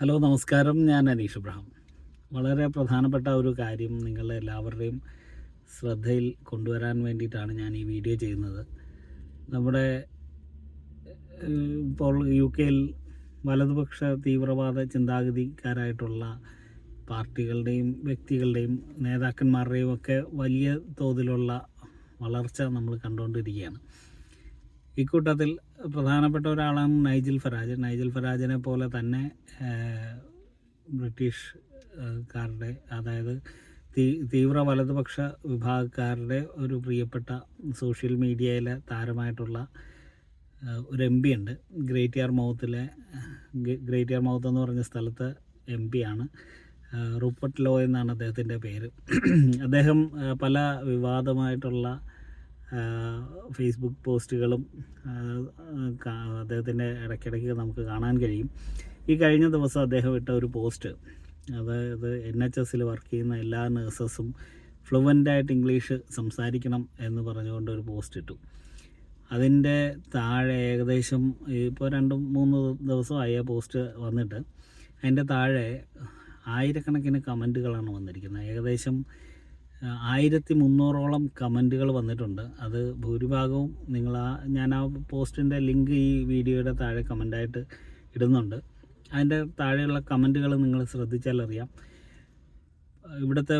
Hello നമസ്കാരം. ഞാൻ അനീഷ് ഇബ്രഹാം വളരെ പ്രധാനപ്പെട്ട ഒരു കാര്യം നിങ്ങളുടെ എല്ലാവരുടെയും ശ്രദ്ധയിൽ കൊണ്ടുവരാൻ വേണ്ടിയിട്ടാണ് ഞാൻ ഈ വീഡിയോ ചെയ്യുന്നത്. നമ്മുടെ ഇപ്പോൾ യു കെയിൽ വലതുപക്ഷ തീവ്രവാദ ചിന്താഗതിക്കാരായിട്ടുള്ള പാർട്ടികളുടെയും വ്യക്തികളുടെയും നേതാക്കന്മാരുടെയും ഒക്കെ വലിയ തോതിലുള്ള വളർച്ച നമ്മൾ കണ്ടുകൊണ്ടിരിക്കുകയാണ്. ഇക്കൂട്ടത്തിൽ പ്രധാനപ്പെട്ട ഒരാളാണ് നൈജിൽ ഫറാജ് നൈജിൽ ഫറാജിനെ പോലെ തന്നെ ഏഹ്, ബ്രിട്ടീഷ് ഏഹ്, കാരുടെ അതായത് തീ തീവ്ര വലതുപക്ഷ വിഭാഗക്കാരുടെ ഒരു പ്രിയപ്പെട്ട സോഷ്യൽ മീഡിയയിലെ താരമായിട്ടുള്ള ഒരു എം പി ഉണ്ട്. ഗ്രേറ്റ് യാർ മൗത്തിലെ ഗ്രേറ്റ് യാർ മൗത്ത് എന്ന് പറഞ്ഞ സ്ഥലത്ത് എം പി ആണ്. റൂപ്പർട്ട് ലോ എന്നാണ് അദ്ദേഹത്തിന്റെ പേര്. അദ്ദേഹം പല വിവാദമായിട്ടുള്ള ഫേസ്ബുക്ക് പോസ്റ്റുകളും അദ്ദേഹത്തിന്റെ ഇടയ്ക്കിടയ്ക്ക് നമുക്ക് കാണാൻ കഴിയും. ഈ കഴിഞ്ഞ ദിവസം അദ്ദേഹം ഇട്ട ഒരു പോസ്റ്റ് അതായത് എൻ എച്ച് എസിൽ വർക്ക് ചെയ്യുന്ന എല്ലാ നേഴ്സസും ഫ്ലുവന്റായിട്ട് ഇംഗ്ലീഷ് സംസാരിക്കണം എന്ന് പറഞ്ഞുകൊണ്ട് ഒരു പോസ്റ്റ് ഇട്ടു. അതിന്റെ താഴെ ഏകദേശം ഇപ്പോൾ രണ്ടും മൂന്ന് ദിവസമായി ആ പോസ്റ്റ് വന്നിട്ട് അതിന്റെ താഴെ ആയിരക്കണക്കിന് കമന്റുകളാണ് വന്നിരിക്കുന്നത്. ഏകദേശം ആയിരത്തി മുന്നൂറോളം കമന്റുകൾ വന്നിട്ടുണ്ട്. അത് ഭൂരിഭാഗവും നിങ്ങൾ ആ ഞാൻ ആ പോസ്റ്റിന്റെ ലിങ്ക് ഈ വീഡിയോയുടെ താഴെ കമന്റായിട്ട് ഇടുന്നുണ്ട്. അതിന്റെ താഴെയുള്ള കമന്റുകൾ നിങ്ങൾ ശ്രദ്ധിച്ചാലറിയാം ഇവിടുത്തെ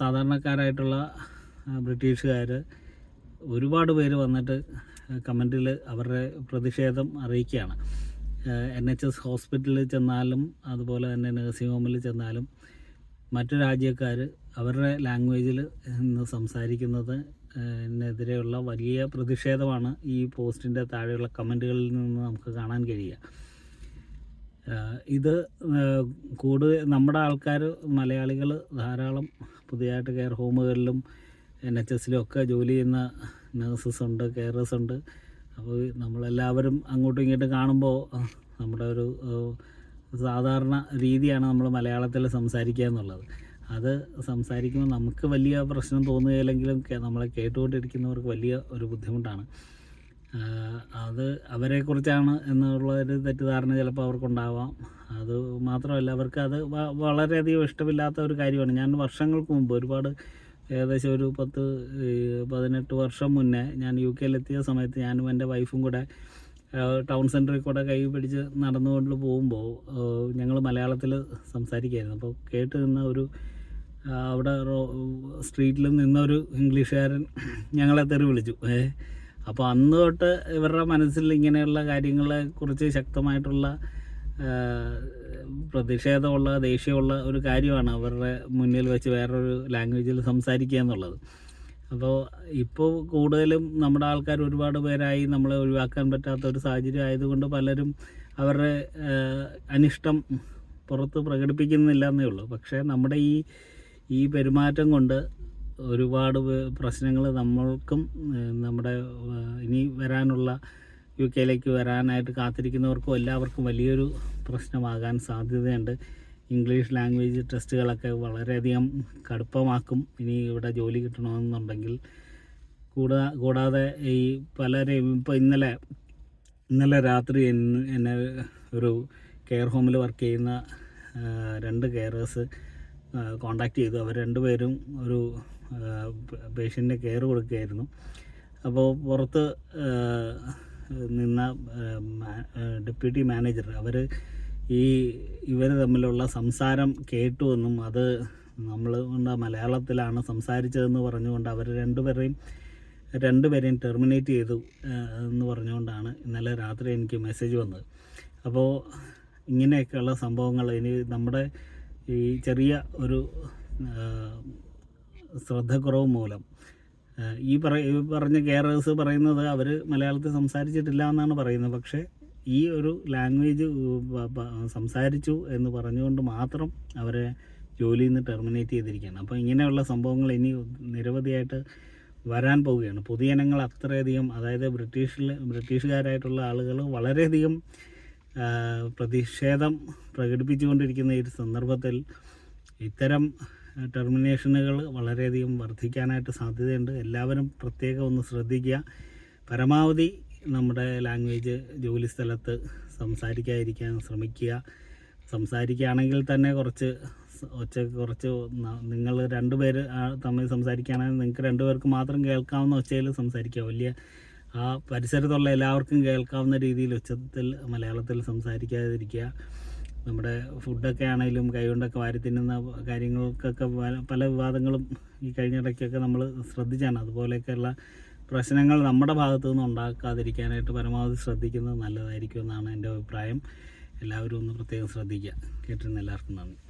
സാധാരണക്കാരായിട്ടുള്ള ബ്രിട്ടീഷുകാർ ഒരുപാട് പേര് വന്നിട്ട് കമന്റിൽ അവരുടെ പ്രതിഷേധം അറിയിക്കുകയാണ്. എൻ എച്ച് എസ് ഹോസ്പിറ്റലിൽ ചെന്നാലും അതുപോലെ തന്നെ നഴ്സിംഗ് ഹോമിൽ ചെന്നാലും മറ്റു രാജ്യക്കാർ അവരുടെ ലാംഗ്വേജിൽ സംസാരിക്കുന്നത് എതിരെയുള്ള വലിയ പ്രതിഷേധമാണ് ഈ പോസ്റ്റിന്റെ താഴെയുള്ള കമന്റുകളിൽ നിന്ന് നമുക്ക് കാണാൻ കഴിയുക. ഇത് കൂടുതൽ നമ്മുടെ ആൾക്കാർ മലയാളികൾ ധാരാളം പുതിയതായിട്ട് കെയർ ഹോമുകളിലും എൻ എച്ച് എസിലും ഒക്കെ ജോലി ചെയ്യുന്ന നേഴ്സസ് ഉണ്ട് കെയറേഴ്സ് ഉണ്ട്. അപ്പോൾ നമ്മളെല്ലാവരും അങ്ങോട്ടും ഇങ്ങോട്ടും കാണുമ്പോൾ നമ്മുടെ ഒരു സാധാരണ രീതിയാണ് നമ്മൾ മലയാളത്തിൽ സംസാരിക്കുക എന്നുള്ളത്. അത് സംസാരിക്കുമ്പോൾ നമുക്ക് വലിയ പ്രശ്നം തോന്നുകയില്ലെങ്കിലും നമ്മളെ കേട്ടുകൊണ്ടിരിക്കുന്നവർക്ക് വലിയ ഒരു ബുദ്ധിമുട്ടാണ്. അത് അവരെക്കുറിച്ചാണ് എന്നുള്ള തെറ്റിദ്ധാരണ ചിലപ്പോൾ അവർക്കുണ്ടാവാം. അത് മാത്രമല്ല അവർക്ക് അത് വളരെയധികം ഇഷ്ടമില്ലാത്ത ഒരു കാര്യമാണ്. ഞാൻ വർഷങ്ങൾക്ക് മുമ്പ് ഒരുപാട് ഏകദേശം ഒരു പത്ത് പതിനെട്ട് വർഷം മുന്നേ ഞാൻ യു കെയിലെത്തിയ സമയത്ത് ഞാനും എന്റെ വൈഫും കൂടെ ടൗൺ സെന്ററിൽ കൂടെ കൈ പിടിച്ച് നടന്നുകൊണ്ട് പോകുമ്പോൾ ഞങ്ങൾ മലയാളത്തിൽ സംസാരിക്കുകയായിരുന്നു അപ്പോൾ കേട്ട് നിന്ന ഒരു അവിടെ സ്ട്രീറ്റിൽ നിന്നൊരു ഇംഗ്ലീഷുകാരൻ ഞങ്ങളെ തെറി വിളിച്ചു. അപ്പോൾ അന്ന് തൊട്ട് ഇവരുടെ മനസ്സിൽ ഇങ്ങനെയുള്ള കാര്യങ്ങളെ കുറിച്ച് ശക്തമായിട്ടുള്ള പ്രതിഷേധമുള്ള ദേഷ്യമുള്ള ഒരു കാര്യമാണ് അവരുടെ മുന്നിൽ വെച്ച് വേറൊരു ലാംഗ്വേജിൽ സംസാരിക്കുക എന്നുള്ളത്. അപ്പോൾ ഇപ്പോൾ കൂടുതലും നമ്മുടെ ആൾക്കാർ ഒരുപാട് പേരായി നമ്മളെ ഒഴിവാക്കാൻ പറ്റാത്ത ഒരു സാഹചര്യം ആയതുകൊണ്ട് പലരും അവരുടെ അനിഷ്ടം പുറത്ത് പ്രകടിപ്പിക്കുന്നില്ല എന്നേ ഉള്ളൂ. പക്ഷേ നമ്മുടെ ഈ ഈ പെരുമാറ്റം കൊണ്ട് ഒരുപാട് പ്രശ്നങ്ങൾ നമ്മൾക്കും നമ്മുടെ ഇനി വരാനുള്ള യു കെയിലേക്ക് വരാനായിട്ട് കാത്തിരിക്കുന്നവർക്കും എല്ലാവർക്കും വലിയൊരു പ്രശ്നമാകാൻ സാധ്യതയുണ്ട്. ഇംഗ്ലീഷ് ലാംഗ്വേജ് ടെസ്റ്റുകളൊക്കെ വളരെയധികം കടുപ്പമാക്കും. ഇനി ഇവിടെ ജോലി കിട്ടണമെന്നുണ്ടെങ്കിൽ കൂടാ കൂടാതെ ഈ പലരെയും ഇപ്പോൾ ഇന്നലെ ഇന്നലെ രാത്രി എന്നെ ഒരു കെയർ ഹോമിൽ വർക്ക് ചെയ്യുന്ന രണ്ട് കെയറേഴ്സ് കോണ്ടാക്ട് ചെയ്തു. അവർ രണ്ടുപേരും ഒരു പേഷ്യന്റെ കെയർ കൊടുക്കുകയായിരുന്നു. അപ്പോൾ പുറത്ത് നിന്ന ഡെപ്യൂട്ടി മാനേജർ അവർ ഈ ഇവർ തമ്മിലുള്ള സംസാരം കേട്ടു എന്നും അത് നമ്മൾ മലയാളത്തിലാണ് സംസാരിച്ചതെന്ന് പറഞ്ഞുകൊണ്ട് അവർ രണ്ടുപേരെയും രണ്ടുപേരെയും ടെർമിനേറ്റ് ചെയ്തു എന്ന് പറഞ്ഞുകൊണ്ടാണ് ഇന്നലെ രാത്രി എനിക്ക് മെസ്സേജ് വന്നത്. അപ്പോൾ ഇങ്ങനെയൊക്കെയുള്ള സംഭവങ്ങൾ ഇനി നമ്മുടെ ഈ ചെറിയ ഒരു ശ്രദ്ധക്കുറവ് മൂലം ഈ പറഞ്ഞ കെയറേഴ്സ് പറയുന്നത് അവർ മലയാളത്തിൽ സംസാരിച്ചിട്ടില്ല എന്നാണ് പറയുന്നത്. പക്ഷേ ഈ ഒരു ലാംഗ്വേജ് സംസാരിച്ചു എന്ന് പറഞ്ഞുകൊണ്ട് മാത്രം അവരെ ജോലിയിൽ നിന്ന് ടെർമിനേറ്റ് ചെയ്തിരിക്കുകയാണ്. അപ്പോൾ ഇങ്ങനെയുള്ള സംഭവങ്ങൾ ഇനി നിരവധിയായിട്ട് വരാൻ പോവുകയാണ്. പൊതുജനങ്ങൾ അത്രയധികം അതായത് ബ്രിട്ടീഷിൽ ബ്രിട്ടീഷുകാരായിട്ടുള്ള ആളുകൾ വളരെയധികം പ്രതിഷേധം പ്രകടിപ്പിച്ചുകൊണ്ടിരിക്കുന്ന ഈ സന്ദർഭത്തിൽ ഇത്തരം ടെർമിനേഷനുകൾ വളരെയധികം വർദ്ധിക്കാനായിട്ട് സാധ്യതയുണ്ട്. എല്ലാവരും പ്രത്യേകം ഒന്ന് ശ്രദ്ധിക്കുക. പരമാവധി നമ്മുടെ ലാംഗ്വേജ് ജോലി സ്ഥലത്ത് സംസാരിക്കാതിരിക്കാൻ ശ്രമിക്കുക. സംസാരിക്കുകയാണെങ്കിൽ തന്നെ കുറച്ച് ഒച്ച കുറച്ച് നിങ്ങൾ രണ്ടുപേര് തമ്മിൽ സംസാരിക്കുകയാണെങ്കിൽ നിങ്ങൾക്ക് രണ്ടുപേർക്ക് മാത്രം കേൾക്കാവുന്ന ഒച്ചയിൽ സംസാരിക്കുക. വലിയ ആ പരിസരത്തുള്ള എല്ലാവർക്കും കേൾക്കാവുന്ന രീതിയിൽ ഉച്ചത്തിൽ മലയാളത്തിൽ സംസാരിക്കാതിരിക്കുക. നമ്മുടെ ഫുഡൊക്കെ ആണെങ്കിലും കൈകൊണ്ടൊക്കെ വാരി തിന്നുന്ന കാര്യങ്ങൾക്കൊക്കെ പല- വിവാദങ്ങളും ഈ കഴിഞ്ഞിടയ്ക്കൊക്കെ നമ്മൾ ശ്രദ്ധിച്ചാണ്. അതുപോലെയൊക്കെയുള്ള പ്രശ്നങ്ങൾ നമ്മുടെ ഭാഗത്തു നിന്ന് ഉണ്ടാക്കാതിരിക്കാനായിട്ട് പരമാവധി ശ്രദ്ധിക്കുന്നത് നല്ലതായിരിക്കും എന്നാണ് എന്റെ അഭിപ്രായം. എല്ലാവരും ഒന്ന് പ്രത്യേകം ശ്രദ്ധിക്കുക. കേട്ടിരുന്ന എല്ലാവർക്കും നന്ദി.